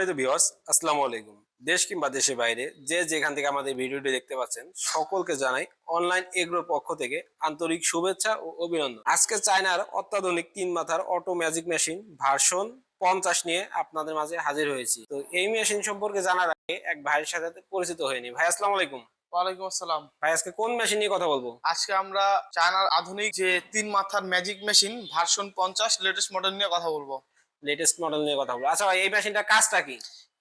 আসসালামু আলাইকুম। দেশ কিংবা দেশের বাইরে যে যেখান থেকে আমাদের ভিডিওটি দেখতে পাচ্ছেন সকলকে জানাই অনলাইন এগ্রোর পক্ষ থেকে আন্তরিক শুভেচ্ছা ও অভিনন্দন। আজকে চায়নার অত্যাধুনিক তিন মাথার অটো ম্যাজিক মেশিন ভার্সন পঞ্চাশ নিয়ে আপনাদের মাঝে হাজির হয়েছি। তো এই মেশিন সম্পর্কে জানার আগে এক ভাইয়ের সাথে পরিচিত হয়নি ভাই আসসালামু আলাইকুম। ওয়ালাইকুম আসসালাম। ভাই আজকে কোন মেশিন নিয়ে কথা বলব? আজকে আমরা চায়নার আধুনিক যে তিন মাথার ম্যাজিক মেশিন ভার্সন পঞ্চাশ লেটেস্ট মডেল নিয়ে কথা বলব। লেটেস্ট মডেল নিয়ে কথা বলব। আচ্ছা ভাই এই মেশিনটার কাজটা কি?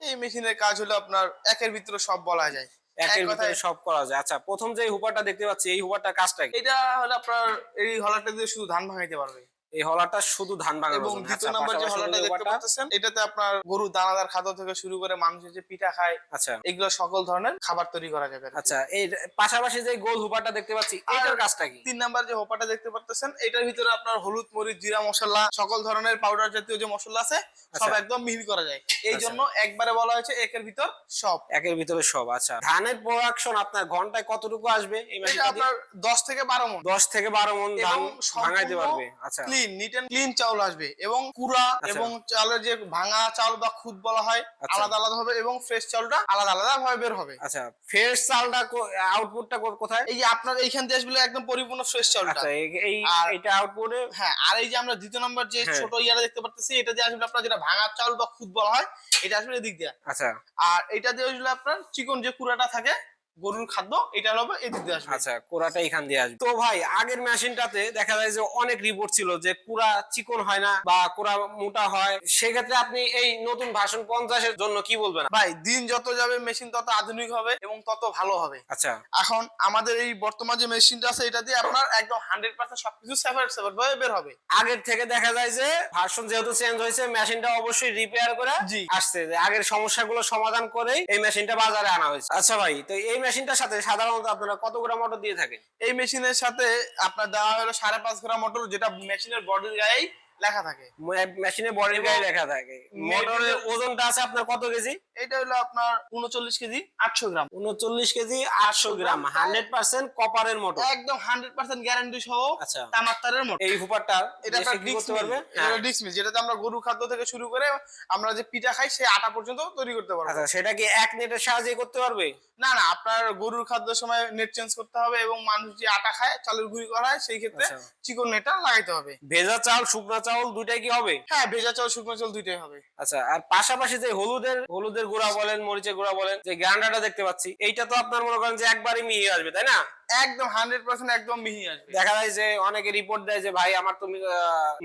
এই মেশিনের কাজ হলো আপনার একের ভিতরে সব বলা যায়। একের এক ভিতরে সব করা যায়। আচ্ছা প্রথম যে হুপারটা দেখতে পাচ্ছি এই হুপারটার কাজটা কি? এটা হলো আপনার এই হলারটা দিয়ে শুধু ধান ভাঙাইতে পারবে। এই হলাটা শুধু ধান ভাঙানোর এবং দ্বিতীয় আচ্ছা, নম্বর যে যে দেখতে পাচ্ছেন এটাতে আপনার গরু দানাদার খাদ্য থেকে শুরু করে মানুষের যে পিঠা খায় আচ্ছা। এগুলো সকল ধরনের খাবার তৈরি করা যাবে আচ্ছা এই পাশাপাশি যে গোল হুপারটা দেখতে পাচ্ছি এটার কাজটা কি? তিন নাম্বার যে হোপাটা দেখতে পাচ্ছেন এটার ভিতরে আপনার হলুদ মরিচ জিরা মশলা সকল ধরনের পাউডার জাতীয় যে মশলা আছে সব আচ্ছা। একদম মিহি করা যায়। এই আচ্ছা। জন্য একবারে বলা হয়েছে একের ভিতর সব। একের ভিতরে সব আচ্ছা। ধানের প্রোডাকশন আপনার ঘন্টায় কতটুকু আসবে? এই আপনার দশ থেকে বারো মন। দশ থেকে বারো মন ধান ভাঙাইতে পারবে আচ্ছা। ক্লিন নিট এন্ড ক্লিন চাউল আসবে এবং কুড়া আচ্ছা। এবং চালের যে ভাঙা চাউল বা খুদ বলা হয় আচ্ছা। আলাদা আলাদা হবে এবং ফ্রেশ চাউলটা আলাদা আলাদা ভাবে বের হবে আচ্ছা ফ্রেশ চালটা আউটপুটটা কোথায় এই যে আপনার এইখান আসবে একদম পরিপূর্ণ ফ্রেশ চাউলটা আচ্ছা এই- এটা আউটপুটে হ্যাঁ আর এই যে আমরা দ্বিতীয় নম্বর যে হ্যাঁ। ছোট ইয়ারা দেখতে পারতেছি এটা দিয়ে আসলে আপনার যেটা ভাঙা চাউল বা খুদ বলা হয় এটা আসবে এদিক দিয়ে আচ্ছা আর এটা দিয়ে আসলে আপনার চিকন যে কুড়াটা থাকে গরুর খাদ্য এটা হবে এদিক দিয়ে আসবে। আচ্ছা কোরাটা এখান দিয়ে আসবে। তো ভাই আগের মেশিনটাতে দেখা যায় যে অনেক রিপোর্ট ছিল যে কুড়া চিকন হয় না বা কুড়া মোটা হয়। সেক্ষেত্রে আপনি এই নতুন ভাষণ পঞ্চাশের জন্য কি বলবেন? ভাই দিন যত যাবে মেশিন তত আধুনিক হবে এবং তত ভালো হবে। আচ্ছা। এখন আমাদের এই বর্তমান যে মেশিনটা আছে এটা দিয়ে আপনার একদম হান্ড্রেড পার্সেন্ট সবকিছু সেপারেট সেপারেট ভাবে বের হবে। আগের থেকে দেখা যায় যে ভার্সন যেহেতু চেঞ্জ হয়েছে মেশিনটা অবশ্যই রিপেয়ার করে। আসছে। আগের সমস্যাগুলো সমাধান করেই এই মেশিনটা বাজারে আনা হয়েছে। আচ্ছা ভাই তো এই মেশিনটার সাথে সাধারণত আপনারা কত গ্রাম মটর দিয়ে থাকেন? এই মেশিনের সাথে আপনার দেওয়া হলো সাড়ে পাঁচ গ্রাম মটর যেটা মেশিনের বডির গায়েই লেখা থাকে। মেশিনের বডির গায়ে লেখা থাকে। মোটরের ওজনটা আছে আপনার কত কেজি? এটা হলো আপনার উনচল্লিশ কেজি আটশো গ্রাম। উনচল্লিশ কেজি আটশো গ্রাম। হান্ড্রেড পার্সেন্ট কপারের মোটর। একদম হান্ড্রেড পার্সেন্ট গ্যারান্টি সহ আচ্ছা। তামার তারের মোটর। এই হুপারটা এটা ডিক্স করতে পারবে? এটা হ্যাঁ। যেটাতে আমরা গরু খাদ্য থেকে শুরু করে আমরা যে পিঠা খাই সেই আটা পর্যন্ত তৈরি করতে পারব। আচ্ছা সেটা কি এক নেটের সাহায্যে করতে পারবে? না না আপনার গরুর খাদ্য সময় নেট চেঞ্জ করতে হবে এবং মানুষ যে আটা খায় চালের গুঁড়ি করা হয় সেই ক্ষেত্রে আচ্ছা। চিকন নেটটা লাগাইতে হবে। ভেজা চাল শুকনা চাউল দুইটাই কি হবে? হ্যাঁ ভেজা চাল শুকনো চাল দুইটাই হবে। আচ্ছা আর পাশাপাশি যে হলুদের হলুদের গুঁড়া বলেন মরিচের গুঁড়া বলেন যে গ্রান্ডারটা দেখতে পাচ্ছি এইটা তো আপনার মনে করেন যে একবারই মিহি আসবে তাই না? একদম হান্ড্রেড পার্সেন্ট একদম মিহি আসবে। দেখা যায় যে অনেকে রিপোর্ট দেয় যে ভাই আমার তো আহ,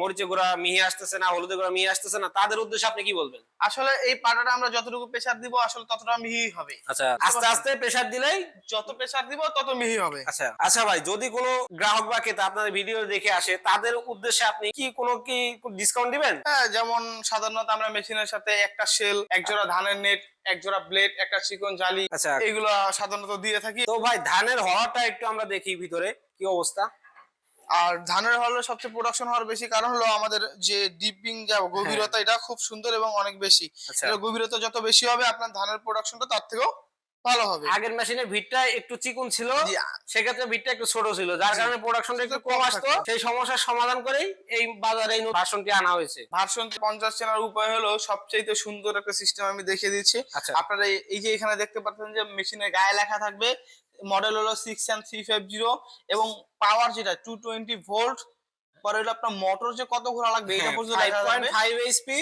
মরিচের গুঁড়া মিহি আসতেছে না হলুদের গুঁড়া মিহি আসতেছে না। তাদের উদ্দেশ্যে আপনি কি বলবেন? আসলে এই পাটাটা আমরা যতটুকু প্রেসার দিব আসলে ততটা মিহি হবে। আচ্ছা আস্তে আস্তে প্রেসার দিলেই? যত প্রেসার দিব তত মিহি হবে। আচ্ছা আচ্ছা ভাই যদি কোনো গ্রাহক বা ক্রেতা আপনাদের ভিডিও দেখে আসে তাদের উদ্দেশ্যে আপনি কি কোনো কি ডিসকাউন্ট দিবেন? হ্যাঁ যেমন সাধারণত আমরা মেশিনের সাথে একটা শেল এক জোড়া ধানের নেট এক জোড়া ব্লেড একটা চিকন জালি আচ্ছা। এগুলো সাধারণত দিয়ে থাকি। তো ভাই ধানের হওয়াটা একটু আমরা দেখি ভিতরে কি অবস্থা? আর ধানের হলো সবচেয়ে প্রোডাকশন হওয়ার বেশি কারণ হলো আমাদের যে ডিপিং যা গভীরতা এটা খুব সুন্দর এবং অনেক বেশি। আচ্ছা। গভীরতা যত বেশি হবে আপনার ধানের প্রোডাকশনটা তার থেকেও ভালো হবে। আগের মেশিনের ভিটটা একটু চিকন ছিল সেক্ষেত্রে ভিটটা একটু ছোট ছিল যার কারণে প্রোডাকশনটা একটু কম আসতো। সেই সমস্যার সমাধান করেই এই বাজারে এই ভার্সনটি আনা হয়েছে। ভার্সন পঞ্চাশ চেনার উপায় হলো সবচেয়ে সুন্দর একটা সিস্টেম আমি দেখিয়ে দিচ্ছি। আচ্ছা। আপনারা এই- যে এখানে দেখতে পাচ্ছেন যে মেশিনের গায়ে লেখা থাকবে মডেল হলো six and three five zero এবং পাওয়ার যেটা টু টোয়েন্টি ভোল্ট পরে হলো আপনার মোটর যে কত ঘোরা লাগবে এটা পর্যন্ত ফাইভ এইচপি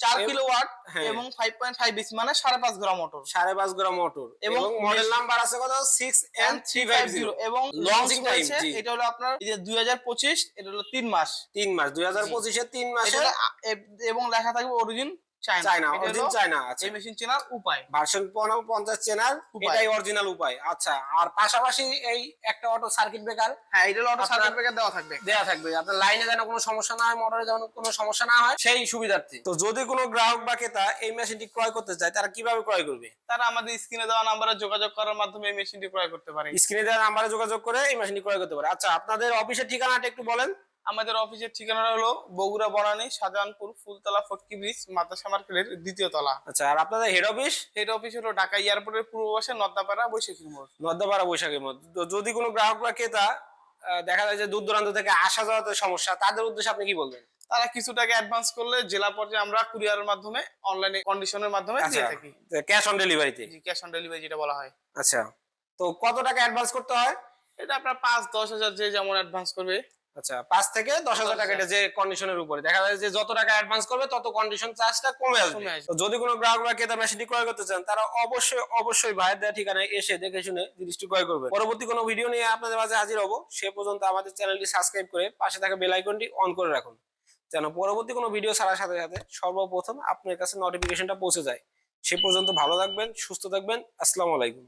চার কিলোওয়াট কিলো ওয়াট হ্যাঁ। এবং ফাইভ পয়েন্ট ফাইভ বিসি মানে সাড়ে পাঁচ গ্রাম মোটর সাড়ে পাঁচ গ্রাম মোটর এবং মডেল নাম্বার আছে কত? Six N three five zero এবং লঞ্চ হয়েছে এটা হলো আপনার দুই হাজার পঁচিশ এটা হলো তিন মাস। তিন মাস দুই হাজার পঁচিশে তিন মাসে এবং লেখা থাকবে origin China. China origin China এই মেশিন চেনার উপায়। ভার্সন পঞ্চাশ চেনার এটাই অরিজিনাল উপায়। আচ্ছা আর পাশাপাশি এই একটা অটো সার্কিট ব্রেকার হ্যাঁ এটা অটো সার্কিট ব্রেকার দেওয়া থাকবে। দেয়া থাকবে। আপনার লাইনে যেন কোনো সমস্যা না হয় মোটরে যেন কোনো সমস্যা না হয় সেই সুবিধার্থে। তো যদি কোনো গ্রাহক বা ক্রেতা এই মেশিনটি ক্রয় করতে চায় তারা কীভাবে ক্রয় করবে? তারা আমাদের স্ক্রিনে দেওয়া নাম্বারে যোগাযোগ করার মাধ্যমে এই মেশিনটি ক্রয় করতে পারে। স্ক্রিনে দেওয়া নাম্বারে যোগাযোগ করে এই মেশিনটি ক্রয় করতে পারে। আচ্ছা আপনাদের অফিসের ঠিকানাটা একটু বলেন। আমাদের অফিসের ঠিকানা হলো বগুড়া বনানী শাহজাহানপুর ফুলতলা ফটকি ব্রিজ মাদ্রাসা মার্কেটের দ্বিতীয় তলা। আচ্ছা আর আপনাদের হেড অফিস হেড অফিস হলো ঢাকা এয়ারপোর্টের পূর্ব পাশে নদ্দাপাড়া বৈশাখীর মোড়। নর্দাপাড়া বৈশাখের তো যদি কোনো গ্রাহক বা ক্রেতা দেখা যায় যে দূর দূরান্ত থেকে আসা যাওয়াতে সমস্যা তাদের উদ্দেশ্যে আপনি কি বলবেন? তারা কিছু টাকা অ্যাডভান্স করলে জেলা পর্যায়ে আমরা কুরিয়ারের মাধ্যমে অনলাইনে কন্ডিশনের মাধ্যমে আচ্ছা দিয়ে থাকি। ক্যাশ অন ডেলিভারিতে জি ক্যাশ অন ডেলিভারি যেটা বলা হয়। আচ্ছা তো কত টাকা অ্যাডভান্স করতে হয়? এটা আপনার পাঁচ দশ হাজার যে যেমন অ্যাডভান্স করবে আচ্ছা পাঁচ থেকে দশ হাজার টাকা যে কন্ডিশনের উপরে। দেখা যায় যে যত টাকা অ্যাডভান্স করবে তত কন্ডিশন চার্জটা কমে আসবে। যদি কোনো গ্রাহক বা ক্রেতা মেশিনটি ক্রয় করতে চান তারা অবশ্যই অবশ্যই ভাইয়ের দেওয়া ঠিকানায় এসে দেখে শুনে জিনিসটি ক্রয় করবে। পরবর্তী কোনো ভিডিও নিয়ে আপনাদের মাঝে হাজির হব। সে পর্যন্ত আমাদের চ্যানেলটি সাবস্ক্রাইব করে পাশে থাকা বেল আইকনটি অন করে রাখুন। যেন পরবর্তী কোনো ভিডিও ছাড়ার সাথে সাথে সর্বপ্রথম আপনার কাছে নোটিফিকেশনটা পৌঁছে যায়। সে পর্যন্ত ভালো থাকবেন সুস্থ থাকবেন। আসসালামু আলাইকুম।